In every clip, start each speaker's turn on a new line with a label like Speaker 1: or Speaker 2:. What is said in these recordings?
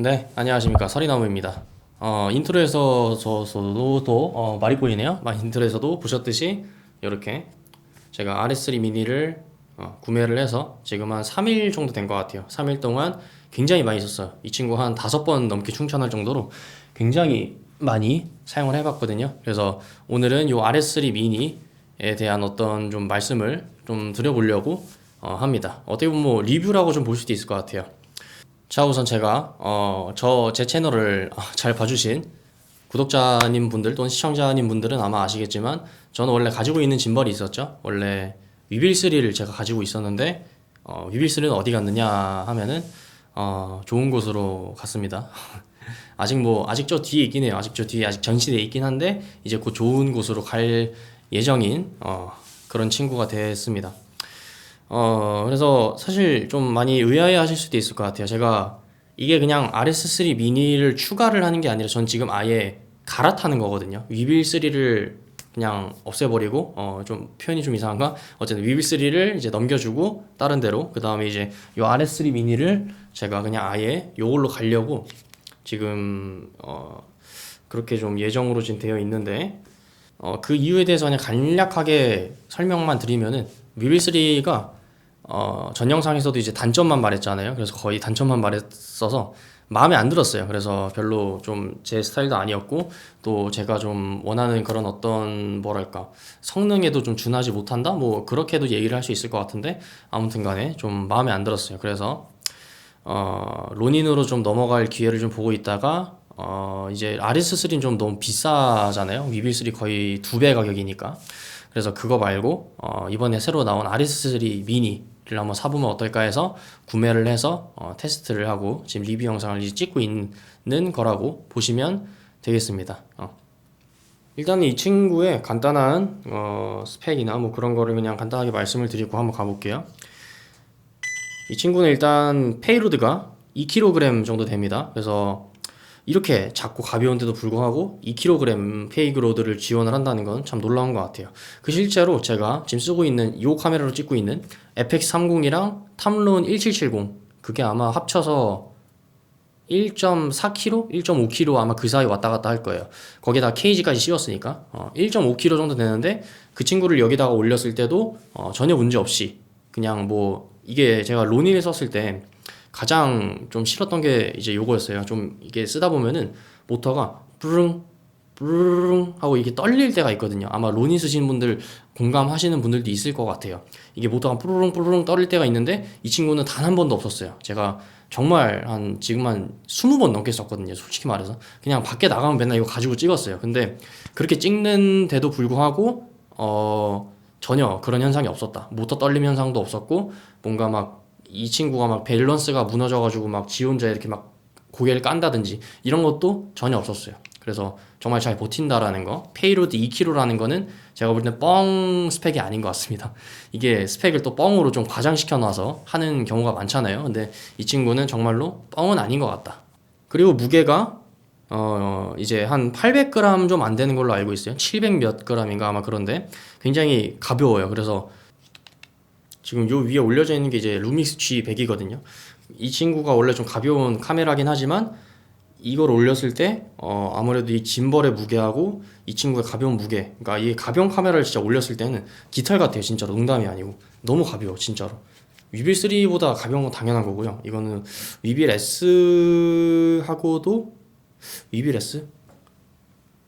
Speaker 1: 네, 안녕하십니까. 서리나무입니다. 어, 인트로에서도 어, 말이 꼬이네요. 막 인트로에서도 보셨듯이 이렇게 제가 RS3 미니를 어, 구매를 해서 지금 한 3일 정도 된 것 같아요. 3일 동안 굉장히 많이 썼어요. 이 친구 한 5번 넘게 충전할 정도로 굉장히 많이 사용을 해봤거든요. 그래서 오늘은 이 RS3 미니에 대한 어떤 좀 말씀을 좀 드려보려고 어, 합니다. 어떻게 보면 뭐 리뷰라고 좀 볼 수도 있을 것 같아요. 자 우선 제가 어, 저 제 채널을 어, 잘 봐주신 구독자님 분들 또는 시청자님 분들은 아마 아시겠지만 저는 원래 가지고 있는 짐벌이 있었죠. 원래 위빌3를 제가 가지고 있었는데 어, 위빌3는 어디 갔느냐 하면은 어, 좋은 곳으로 갔습니다. 아직 뭐 아직 저 뒤에 있긴 해요. 아직 저 뒤에 아직 전시대에 있긴 한데 이제 곧 좋은 곳으로 갈 예정인 어, 그런 친구가 됐습니다 어, 그래서 사실 좀 많이 의아해 하실 수도 있을 것 같아요. 제가 이게 그냥 RS3 미니를 추가를 하는 게 아니라 전 지금 아예 갈아타는 거거든요. 위빌3를 그냥 없애버리고, 어, 좀 표현이 좀 이상한가? 어쨌든 위빌3를 이제 넘겨주고, 다른 데로. 그 다음에 이제 요 RS3 미니를 제가 그냥 아예 요걸로 가려고 지금, 어, 그렇게 좀 예정으로 지금 되어 있는데, 어, 그 이유에 대해서 그냥 간략하게 설명만 드리면은, 위빌3가 어, 전 영상에서도 이제 단점만 말했잖아요. 그래서 거의 단점만 말했어서 마음에 안 들었어요. 그래서 별로 좀 제 스타일도 아니었고 또 제가 좀 원하는 그런 어떤 뭐랄까 성능에도 좀 준하지 못한다? 뭐 그렇게도 얘기를 할 수 있을 것 같은데 아무튼 간에 좀 마음에 안 들었어요. 그래서 어, 로닌으로 좀 넘어갈 기회를 좀 보고 있다가 어, 이제 RS3는 좀 너무 비싸잖아요. 위빌3 거의 두 배 가격이니까. 그래서 그거 말고 어, 이번에 새로 나온 RS3 미니 를 한번 사보면 어떨까 해서 구매를 해서 어, 테스트를 하고 지금 리뷰 영상을 이제 찍고 있는 거라고 보시면 되겠습니다. 어. 일단 이 친구의 간단한 어, 스펙이나 뭐 그런 거를 그냥 간단하게 말씀을 드리고 한번 가볼게요. 이 친구는 일단 페이로드가 2kg 정도 됩니다. 그래서 이렇게 작고 가벼운데도 불구하고 2kg 페이그로드를 지원을 한다는 건 참 놀라운 것 같아요. 그 실제로 제가 지금 쓰고 있는 이 카메라로 찍고 있는 FX30이랑 탐론 1770 그게 아마 합쳐서 1.4kg, 1.5kg 아마 그 사이 왔다 갔다 할 거예요. 거기다 케이지까지 씌웠으니까 어, 1.5kg 정도 되는데 그 친구를 여기다가 올렸을 때도 어, 전혀 문제 없이 그냥 뭐 이게 제가 로니를 썼을 때 가장 좀 싫었던 게 이제 요거였어요. 좀 이게 쓰다 보면은 모터가 뿌릉 뿌릉 하고 이게 떨릴 때가 있거든요. 아마 로니 쓰시는 분들 공감하시는 분들도 있을 것 같아요. 이게 모터가 뿌르릉 뿌르릉 떨릴 때가 있는데 이 친구는 단 한 번도 없었어요. 제가 정말 한 지금 한 20번 넘게 썼거든요. 솔직히 말해서. 그냥 밖에 나가면 맨날 이거 가지고 찍었어요. 근데 그렇게 찍는데도 불구하고 어 전혀 그런 현상이 없었다. 모터 떨림 현상도 없었고 뭔가 막 이 친구가 막 밸런스가 무너져가지고 막 지 혼자 이렇게 막 고개를 깐다든지 이런 것도 전혀 없었어요. 그래서 정말 잘 버틴다라는 거. 페이로드 2kg라는 거는 제가 볼 땐 뻥 스펙이 아닌 것 같습니다. 이게 스펙을 또 뻥으로 좀 과장시켜 놔서 하는 경우가 많잖아요. 근데 이 친구는 정말로 뻥은 아닌 것 같다. 그리고 무게가 어 이제 한 800g 좀 안 되는 걸로 알고 있어요. 700 몇 g인가 아마 그런데 굉장히 가벼워요. 그래서 지금 요 위에 올려져 있는 게 이제 루믹스 G100이거든요. 이 친구가 원래 좀 가벼운 카메라긴 하지만 이걸 올렸을 때 어, 아무래도 이 짐벌의 무게하고 이 친구의 가벼운 무게 그러니까 이 가벼운 카메라를 진짜 올렸을 때는 깃털 같아요 진짜로 농담이 아니고 너무 가벼워 진짜로 위빌 3보다 가벼운 건 당연한 거고요 이거는 위빌 S하고도 위빌 S?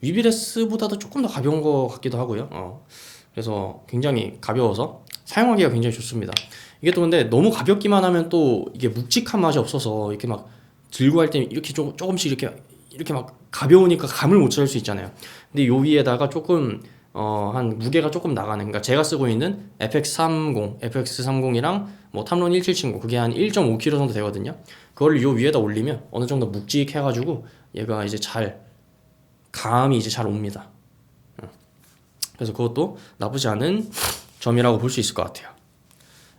Speaker 1: 위빌 S보다도 조금 더 가벼운 거 같기도 하고요 어. 그래서 굉장히 가벼워서 사용하기가 굉장히 좋습니다 이게 또 근데 너무 가볍기만 하면 또 이게 묵직한 맛이 없어서 이렇게 막 들고 할 때 이렇게 조, 조금씩 이렇게 이렇게 막 가벼우니까 감을 못 찾을 수 있잖아요. 근데 요 위에다가 조금 어 한 무게가 조금 나가는 그러니까 제가 쓰고 있는 FX30, FX30이랑 뭐 탐론 1779 그게 한 1.5kg 정도 되거든요. 그걸 요 위에다 올리면 어느 정도 묵직해 가지고 얘가 이제 잘 감이 이제 잘 옵니다. 어. 그래서 그것도 나쁘지 않은 점이라고 볼 수 있을 것 같아요.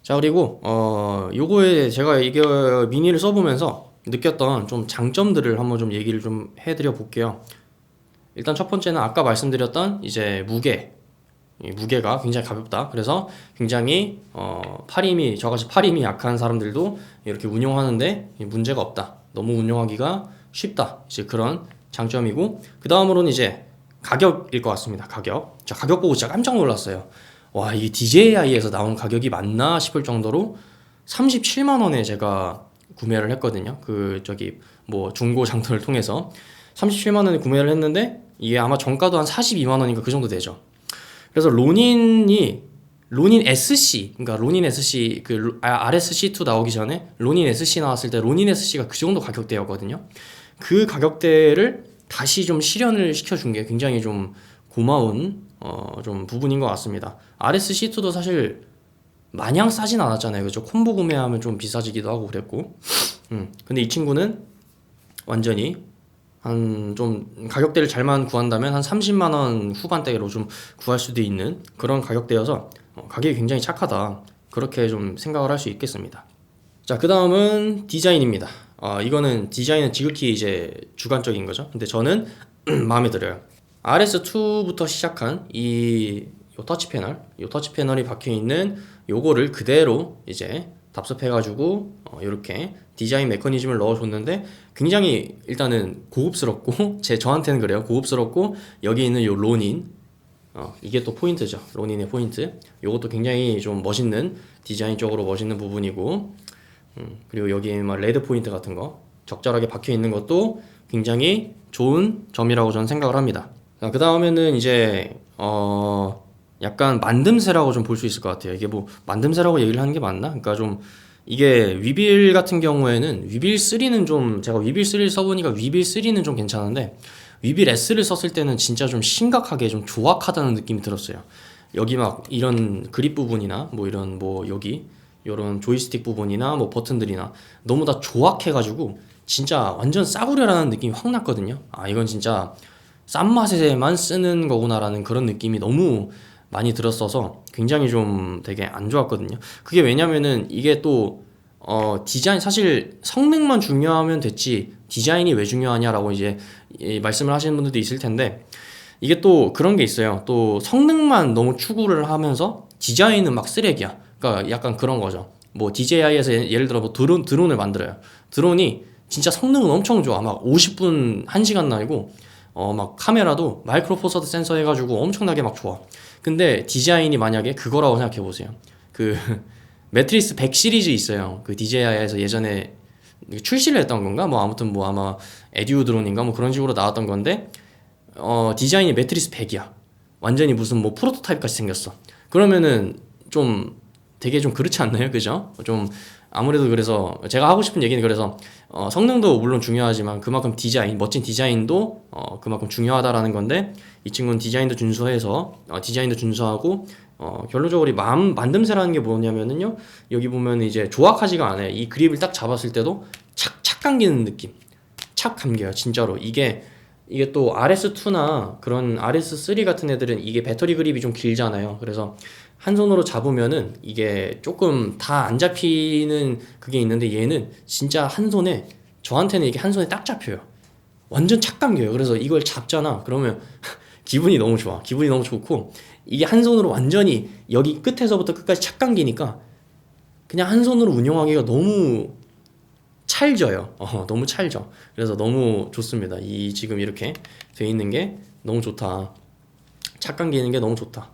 Speaker 1: 자 그리고 어 요거에 제가 이게 미니를 써보면서 느꼈던 좀 장점들을 한번 좀 얘기를 좀 해드려 볼게요. 일단 첫 번째는 아까 말씀드렸던 이제 무게. 이 무게가 굉장히 가볍다. 그래서 굉장히 어, 팔 힘이 저같이 팔 힘이 약한 사람들도 이렇게 운용하는데 문제가 없다. 너무 운영하기가 쉽다. 이제 그런 장점이고 그 다음으로는 이제 가격일 것 같습니다. 가격. 자 가격 보고 진짜 깜짝 놀랐어요. 와 이게 DJI에서 나온 가격이 맞나 싶을 정도로 37만 원에 제가 구매를 했거든요. 그 저기 뭐 중고 장터를 통해서 37만 원에 구매를 했는데 이게 아마 정가도 한 42만 원인가 그 정도 되죠. 그래서 로닌이 로닌 SC 그러니까 로닌 SC 그 로- 아, RSC2 나오기 전에 로닌 SC 나왔을 때 로닌 SC가 그 정도 가격대였거든요. 그 가격대를 다시 좀 실현을 시켜준 게 굉장히 좀 고마운 어, 좀 부분인 것 같습니다. RSC2도 사실 마냥 싸진 않았잖아요. 그죠? 콤보 구매하면 좀 비싸지기도 하고 그랬고. 음. 근데 이 친구는 완전히 한 좀 가격대를 잘만 구한다면 한 30만 원 후반대로 좀 구할 수도 있는 그런 가격대여서 어, 가격이 굉장히 착하다. 그렇게 좀 생각을 할 수 있겠습니다. 자, 그 다음은 디자인입니다. 어, 이거는 디자인은 지극히 이제 주관적인 거죠. 근데 저는 마음에 들어요. RS2부터 시작한 이, 요 터치 패널, 요 터치 패널이 박혀 있는 요거를 그대로 이제 답습해가지고 어, 이렇게 디자인 메커니즘을 넣어줬는데 굉장히 일단은 고급스럽고 제 저한테는 그래요. 고급스럽고 여기 있는 요 로닌 어, 이게 또 포인트죠. 로닌의 포인트. 요것도 굉장히 좀 멋있는 디자인적으로 멋있는 부분이고 음, 그리고 여기에 막 레드 포인트 같은 거 적절하게 박혀 있는 것도 굉장히 좋은 점이라고 저는 생각을 합니다. 그 다음에는 이제 어 약간 만듦새라고 좀 볼 수 있을 것 같아요. 이게 뭐 만듦새라고 얘기를 하는 게 맞나? 그러니까 좀 이게 위빌 같은 경우에는 위빌 3는 좀 제가 위빌 3를 써보니까 위빌 3는 좀 괜찮은데 위빌 S를 썼을 때는 진짜 좀 심각하게 좀 조악하다는 느낌이 들었어요. 여기 막 이런 그립 부분이나 뭐 이런 뭐 여기 이런 조이스틱 부분이나 뭐 버튼들이나 너무 다 조악해가지고 진짜 완전 싸구려라는 느낌이 확 났거든요. 아 이건 진짜 싼 맛에만 쓰는 거구나라는 그런 느낌이 너무 많이 들었어서 굉장히 좀 되게 안 좋았거든요. 그게 왜냐면은 이게 또 어, 디자인 사실 성능만 중요하면 됐지 디자인이 왜 중요하냐라고 이제 이 말씀을 하시는 분들도 있을 텐데 이게 또 그런 게 있어요. 또 성능만 너무 추구를 하면서 디자인은 막 쓰레기야. 그러니까 약간 그런 거죠. 뭐 DJI에서 예를 들어 뭐 드론 드론을 만들어요. 드론이 진짜 성능은 엄청 좋아. 막 50분 1시간 날고 어 막 카메라도 마이크로 포서드 센서 해가지고 엄청나게 막 좋아. 근데 디자인이 만약에 그거라고 생각해 보세요. 그 매트리스 100 시리즈 있어요. 그 DJI에서 예전에 출시를 했던 건가? 뭐 아무튼 뭐 아마 에듀 드론인가 뭐 그런 식으로 나왔던 건데 어 디자인이 매트리스 100이야. 완전히 무슨 뭐 프로토타입 같이 생겼어. 그러면은 좀 되게 좀 그렇지 않나요? 그죠? 좀 아무래도 그래서 제가 하고 싶은 얘기는 그래서 어, 성능도 물론 중요하지만 그만큼 디자인, 멋진 디자인도 어, 그만큼 중요하다라는 건데 이 친구는 디자인도 준수해서 어, 디자인도 준수하고 어, 결론적으로 이 마음 만듦새라는 게 뭐냐면은요 여기 보면 이제 조악하지가 않아요. 이 그립을 딱 잡았을 때도 착, 착 감기는 느낌, 착 감겨요. 진짜로 이게 이게 또 RS2나 그런 RS3 같은 애들은 이게 배터리 그립이 좀 길잖아요. 그래서 한 손으로 잡으면은 이게 조금 다 안 잡히는 그게 있는데 얘는 진짜 한 손에 저한테는 이게 한 손에 딱 잡혀요. 완전 착 감겨요. 그래서 이걸 잡잖아. 그러면 기분이 너무 좋아. 기분이 너무 좋고 이게 한 손으로 완전히 여기 끝에서부터 끝까지 착 감기니까 그냥 한 손으로 운영하기가 너무 찰져요. 어, 너무 찰져. 그래서 너무 좋습니다. 이 지금 이렇게 돼 있는 게 너무 좋다. 착 감기는 게 너무 좋다.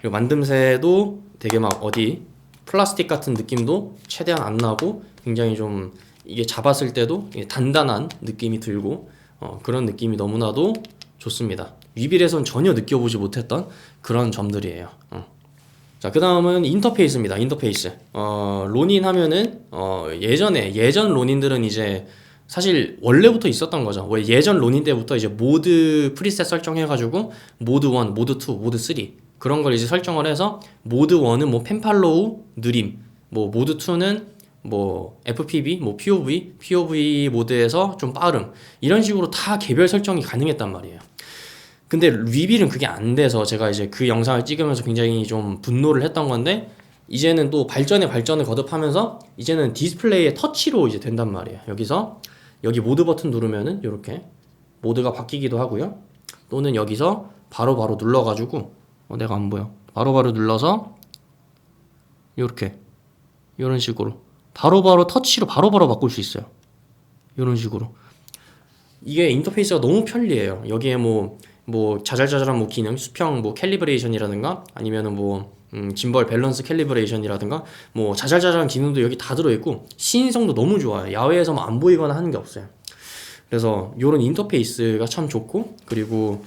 Speaker 1: 그리고 만듦새도 되게 막 어디 플라스틱 같은 느낌도 최대한 안 나고 굉장히 좀 이게 잡았을 때도 단단한 느낌이 들고 어, 그런 느낌이 너무나도 좋습니다. 위빌에선 전혀 느껴보지 못했던 그런 점들이에요. 어. 자, 그 다음은 인터페이스입니다. 인터페이스. 어, 로닌 하면은, 어, 예전에, 예전 로닌들은 이제 사실 원래부터 있었던 거죠. 왜 예전 로닌 때부터 이제 모드 프리셋 설정해가지고 모드 1, 모드 2, 모드 3 그런 걸 이제 설정을 해서 모드 1은 뭐 펜팔로우 느림, 뭐 모드 2는 뭐 FPV, 뭐 POV, POV 모드에서 좀 빠름 이런 식으로 다 개별 설정이 가능했단 말이에요. 근데 리빌은 그게 안 돼서 제가 이제 그 영상을 찍으면서 굉장히 좀 분노를 했던 건데 이제는 또 발전에 발전을 거듭하면서 이제는 디스플레이에 터치로 이제 된단 말이에요. 여기서 여기 모드 버튼 누르면은 이렇게 모드가 바뀌기도 하고요. 또는 여기서 바로바로 눌러가지고 어, 내가 안 보여. 바로 바로 눌러서 이렇게 이런 식으로 바로바로 터치로 바로 바로 바꿀 수 있어요. 이런 식으로 이게 인터페이스가 너무 편리해요. 여기에 뭐, 뭐, 자잘자잘한 뭐 기능, 수평, 뭐, 캘리브레이션이라든가, 아니면은 뭐, 음, 짐벌 밸런스 캘리브레이션이라든가, 뭐, 자잘자잘한 기능도 여기 다 들어있고, 시인성도 너무 좋아요. 야외에서 뭐안 보이거나 하는 게 없어요. 그래서 요런 인터페이스가 참 좋고, 그리고,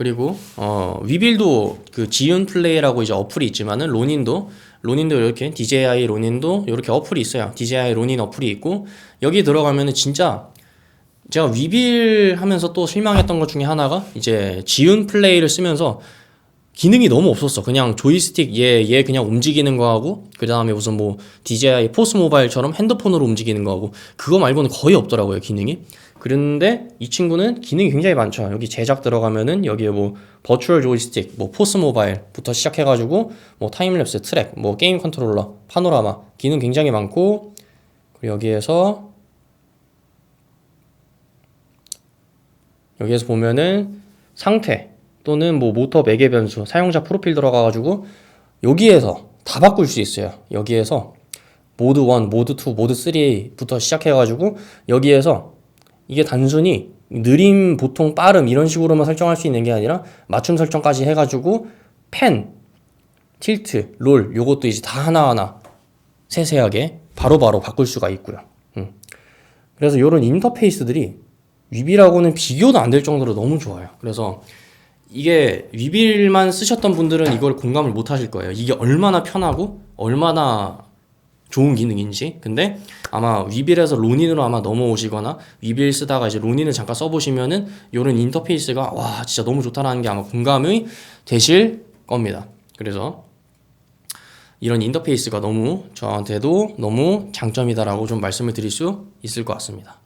Speaker 1: 그리고, 어, 위빌도 그 지윤 플레이라고 이제 어플이 있지만은, 로닌도, 로닌도 이렇게, DJI 로닌도 이렇게 어플이 있어요. DJI 로닌 어플이 있고, 여기 들어가면은 진짜 제가 위빌 하면서 또 실망했던 것 중에 하나가 이제 지운 플레이를 쓰면서 기능이 너무 없었어. 그냥 조이스틱 얘, 얘 그냥 움직이는 거 하고, 그 다음에 무슨 뭐 DJI 포스 모바일처럼 핸드폰으로 움직이는 거 하고, 그거 말고는 거의 없더라고요, 기능이. 그런데 이 친구는 기능이 굉장히 많죠. 여기 제작 들어가면은 여기에 뭐 버추얼 조이스틱, 뭐 포스 모바일부터 시작해가지고, 뭐 타임랩스, 트랙, 뭐 게임 컨트롤러, 파노라마, 기능 굉장히 많고, 그리고 여기에서 여기에서 보면은 상태 또는 뭐 모터 매개 변수 사용자 프로필 들어가가지고 여기에서 다 바꿀 수 있어요. 여기에서 모드 1, 모드 2, 모드 3부터 시작해가지고 여기에서 이게 단순히 느림, 보통, 빠름 이런 식으로만 설정할 수 있는 게 아니라 맞춤 설정까지 해가지고 펜, 틸트, 롤 요것도 이제 다 하나하나 세세하게 바로 바로 바꿀 수가 있고요. 음. 그래서 이런 인터페이스들이 위빌하고는 비교도 안 될 정도로 너무 좋아요. 그래서 이게 위빌만 쓰셨던 분들은 이걸 공감을 못 하실 거예요. 이게 얼마나 편하고 얼마나 좋은 기능인지. 근데 아마 위빌에서 로닌으로 아마 넘어오시거나 위빌 쓰다가 이제 로닌을 잠깐 써보시면은 이런 인터페이스가 와 진짜 너무 좋다라는 게 아마 공감이 되실 겁니다. 그래서 이런 인터페이스가 너무 저한테도 너무 장점이다라고 좀 말씀을 드릴 수 있을 것 같습니다.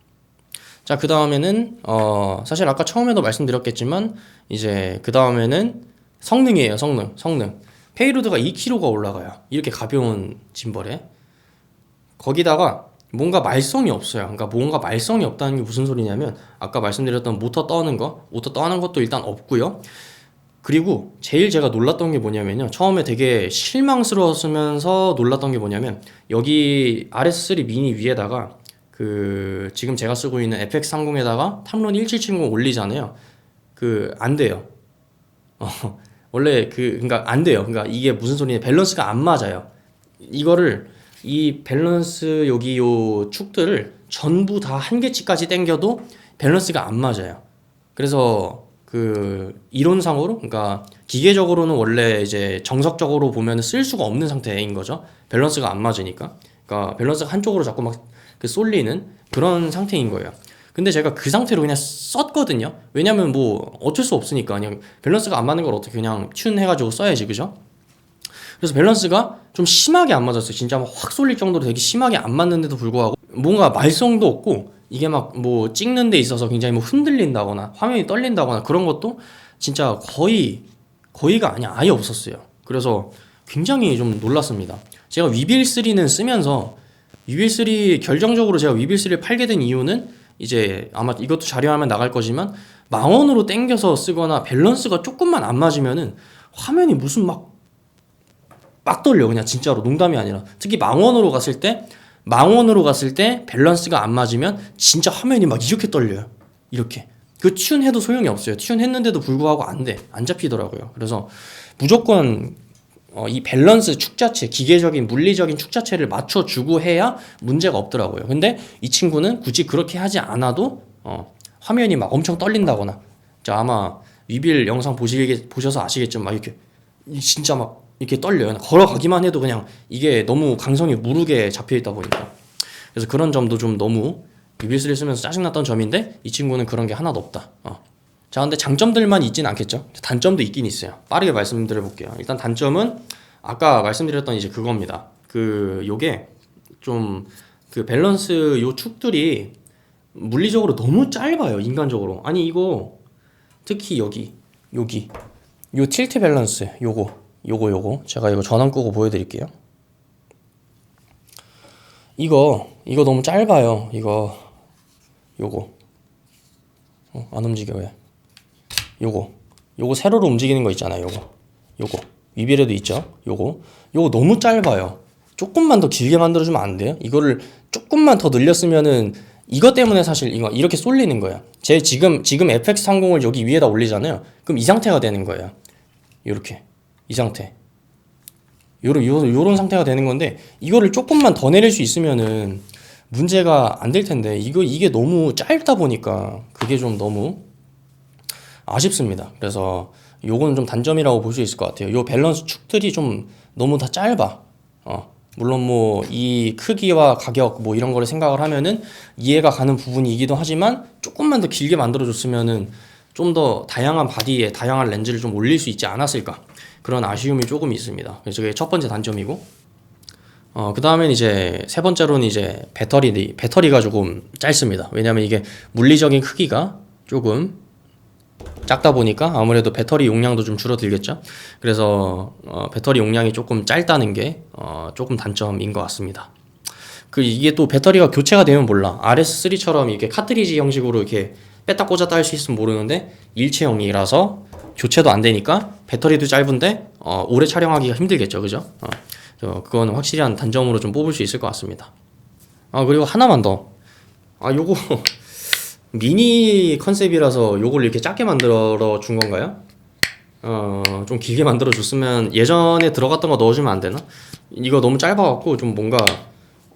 Speaker 1: 자, 그 다음에는, 어, 사실 아까 처음에도 말씀드렸겠지만, 이제 그 다음에는 성능이에요, 성능, 성능. 페이로드가 2kg가 올라가요. 이렇게 가벼운 짐벌에. 거기다가 뭔가 말썽이 없어요. 그러니까 뭔가 말썽이 없다는 게 무슨 소리냐면, 아까 말씀드렸던 모터 떠는 거, 모터 떠는 것도 일단 없고요. 그리고 제일 제가 놀랐던 게 뭐냐면요. 처음에 되게 실망스러웠으면서 놀랐던 게 뭐냐면, 여기 RS3 미니 위에다가 그 지금 제가 쓰고 있는 FX30에다가 탐론 1770 올리잖아요. 그 안 돼요. 어, 원래 그 그러니까 안 돼요. 그러니까 이게 무슨 소리냐? 밸런스가 안 맞아요. 이거를 이 밸런스 여기 요 축들을 전부 다 한 개치까지 당겨도 밸런스가 안 맞아요. 그래서 그 이론상으로 그러니까 기계적으로는 원래 이제 정석적으로 보면 쓸 수가 없는 상태인 거죠. 밸런스가 안 맞으니까. 그러니까 밸런스가 한쪽으로 자꾸 막 그 쏠리는 그런 상태인 거예요. 근데 제가 그 상태로 그냥 썼거든요. 왜냐면 뭐 어쩔 수 없으니까 그냥 밸런스가 안 맞는 걸 어떻게 그냥 튠 해가지고 써야지 그죠? 그래서 밸런스가 좀 심하게 안 맞았어요. 진짜 막 확 쏠릴 정도로 되게 심하게 안 맞는데도 불구하고 뭔가 말썽도 없고 이게 막 뭐 찍는 데 있어서 굉장히 뭐 흔들린다거나 화면이 떨린다거나 그런 것도 진짜 거의 거의가 아니야 아예 없었어요. 그래서 굉장히 좀 놀랐습니다. 제가 위빌3는 쓰면서 위빌3 결정적으로 제가 위빌3를 팔게 된 이유는 이제 아마 이것도 자료화면 나갈 거지만 망원으로 땡겨서 쓰거나 밸런스가 조금만 안 맞으면은 화면이 무슨 막 막 떨려 그냥 진짜로. 농담이 아니라. 특히 망원으로 갔을 때 망원으로 갔을 때 밸런스가 안 맞으면 진짜 화면이 막 이렇게 떨려요. 이렇게. 그 튠 해도 소용이 없어요. 튠 했는데도 불구하고 안 돼 안 잡히더라고요. 그래서 무조건 어, 이 밸런스 축 자체, 기계적인 물리적인 축 자체를 맞춰주고 해야 문제가 없더라고요. 근데 이 친구는 굳이 그렇게 하지 않아도 어, 화면이 막 엄청 떨린다거나, 자 아마 위빌 영상 보시게 보셔서 아시겠지만 막 이렇게. 진짜 막 이렇게 떨려요. 걸어가기만 해도 그냥 이게 너무 강성이 무르게 잡혀 있다 보니까 그래서 그런 점도 좀 너무 위빌3를 쓰면서 짜증났던 점인데 이 친구는 그런 게 하나도 없다. 어. 자, 근데 장점들만 있진 않겠죠? 단점도 있긴 있어요. 빠르게 말씀드려 볼게요. 일단 단점은 아까 말씀드렸던 이제 그겁니다. 그 요게 좀 그 밸런스 요 축들이 물리적으로 너무 짧아요. 인간적으로. 아니 이거 특히 여기 여기 요 틸트 밸런스 요거 요거 요거 제가 이거 전원 끄고 보여드릴게요. 이거 이거 너무 짧아요. 이거 요거 어, 안 움직여 왜? 요거 요거 세로로 움직이는 거 있잖아요 요거 요거 위비에도 있죠 요거 요거 너무 짧아요 조금만 더 길게 만들어주면 안 돼요? 이거를 조금만 더 늘렸으면은 이것 때문에 사실 이거 이렇게 쏠리는 거예요. 제 지금 지금 FX30을 여기 위에다 올리잖아요. 그럼 이 상태가 되는 거예요. 이렇게 이 상태. 요런 요 요런 상태가 되는 건데 이거를 조금만 더 내릴 수 있으면은 문제가 안 될 텐데 이거 이게 너무 짧다 보니까 그게 좀 너무 아쉽습니다. 그래서 요거는 좀 단점이라고 볼 수 있을 것 같아요. 요 밸런스 축들이 좀 너무 다 짧아. 어. 물론 뭐 이 크기와 가격 뭐 이런 거를 생각을 하면은 이해가 가는 부분이기도 하지만 조금만 더 길게 만들어 줬으면은 좀 더 다양한 바디에 다양한 렌즈를 좀 올릴 수 있지 않았을까 그런 아쉬움이 조금 있습니다. 그래서 그게 첫 번째 단점이고 어, 그 다음엔 이제 세 번째로는 이제 배터리, 배터리가 조금 짧습니다. 왜냐면 이게 물리적인 크기가 조금 작다 보니까 아무래도 배터리 용량도 좀 줄어들겠죠. 그래서 어, 배터리 용량이 조금 짧다는 게 어, 조금 단점인 것 같습니다. 그 이게 또 배터리가 교체가 되면 몰라. RS3처럼 이렇게 카트리지 형식으로 이렇게 뺐다 꽂았다 할 수 있으면 모르는데 일체형이라서 교체도 안 되니까 배터리도 짧은데 어, 오래 촬영하기가 힘들겠죠, 그죠? 어, 저 그거는 확실한 단점으로 좀 뽑을 수 있을 것 같습니다. 아 그리고 하나만 더. 아 요거 미니 컨셉이라서 요걸 이렇게 작게 만들어 준 건가요? 어, 좀 길게 만들어 줬으면 예전에 들어갔던 거 넣어주면 안 되나? 이거 너무 짧아갖고 좀 뭔가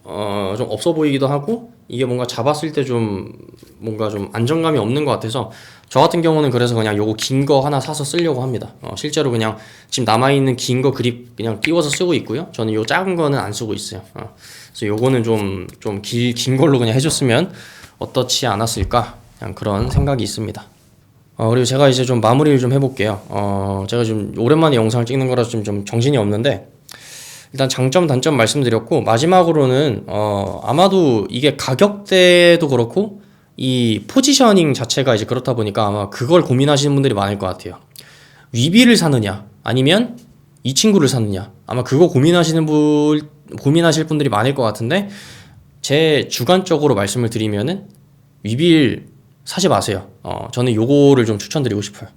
Speaker 1: 어, 좀 없어 보이기도 하고 이게 뭔가 잡았을 때 좀 뭔가 좀 안정감이 없는 것 같아서 저 같은 경우는 그래서 그냥 요거 긴 거 하나 사서 쓰려고 합니다. 어, 실제로 그냥 지금 남아있는 긴 거 그립 그냥 띄워서 쓰고 있고요. 저는 요 작은 거는 안 쓰고 있어요. 어, 그래서 요거는 좀, 좀 길, 긴 걸로 그냥 해줬으면 어떻지 않았을까? 그냥 그런 생각이 있습니다. 어, 그리고 제가 이제 좀 마무리를 좀 해볼게요. 어, 제가 좀 오랜만에 영상을 찍는 거라서 좀, 좀 정신이 없는데, 일단 장점, 단점 말씀드렸고, 마지막으로는, 어, 아마도 이게 가격대도 그렇고, 이 포지셔닝 자체가 이제 그렇다 보니까 아마 그걸 고민하시는 분들이 많을 것 같아요. 위비를 사느냐, 아니면 이 친구를 사느냐, 아마 그거 고민하시는 분, 고민하실 분들이 많을 것 같은데, 제 주관적으로 말씀을 드리면은, 위빌 사지 마세요. 어, 저는 요거를 좀 추천드리고 싶어요.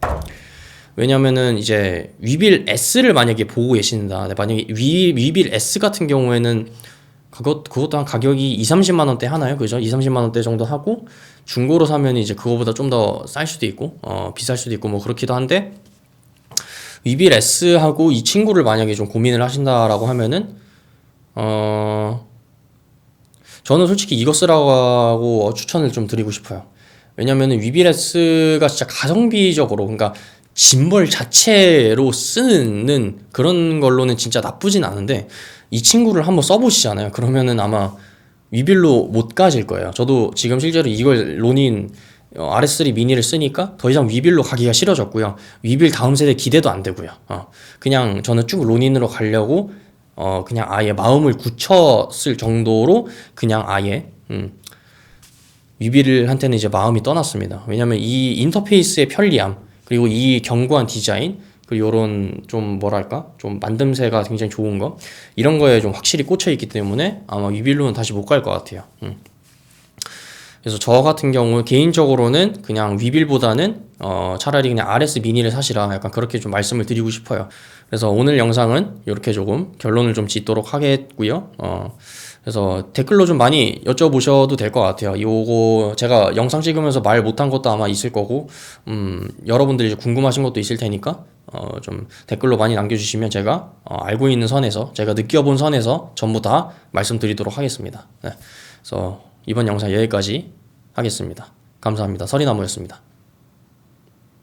Speaker 1: 왜냐면은 이제 위빌 S를 만약에 보고 계신다. 네, 만약에 위, 위빌 S 같은 경우에는 그것, 그것도 한 가격이 2, 30만 원대 하나요? 그죠? 2, 30만 원대 정도 하고 중고로 사면 이제 그거보다 좀 더 쌀 수도 있고 어, 비쌀 수도 있고 뭐 그렇기도 한데 위빌 S하고 이 친구를 만약에 좀 고민을 하신다라고 하면은 어 저는 솔직히 이거 쓰라고 추천을 좀 드리고 싶어요. 왜냐면은 위비레스가 진짜 가성비적으로 그러니까 짐벌 자체로 쓰는 그런 걸로는 진짜 나쁘진 않은데 이 친구를 한번 써보시잖아요. 그러면은 아마 위빌로 못 가질 거예요. 저도 지금 실제로 이걸 어, RS3 미니를 쓰니까 더 이상 위빌로 가기가 싫어졌고요. 위빌 다음 세대 기대도 안 되고요. 어, 그냥 저는 쭉 로닌으로 가려고 어, 그냥 아예 마음을 굳혔을 정도로 그냥 아예 음, 위비를한테는 이제 마음이 떠났습니다. 왜냐면 이 인터페이스의 편리함 그리고 이 견고한 디자인 그리고 이런 좀 뭐랄까 좀 만듦새가 굉장히 좋은 거 이런 거에 좀 확실히 꽂혀 있기 때문에 아마 위빌로는 다시 못 갈 것 같아요. 음. 그래서 저 같은 경우 개인적으로는 그냥 위빌보다는 어 차라리 그냥 RS 미니를 사시라 약간 그렇게 좀 말씀을 드리고 싶어요. 그래서 오늘 영상은 이렇게 조금 결론을 좀 짓도록 하겠고요. 어 그래서 댓글로 좀 많이 여쭤보셔도 될 것 같아요. 요거 제가 영상 찍으면서 말 못한 것도 아마 있을 거고, 음, 여러분들이 궁금하신 것도 있을 테니까, 어, 좀 댓글로 많이 남겨주시면 제가 어, 알고 있는 선에서, 제가 느껴본 선에서 전부 다 말씀드리도록 하겠습니다. 네. 그래서 이번 영상 여기까지 하겠습니다. 감사합니다. 서리나무였습니다.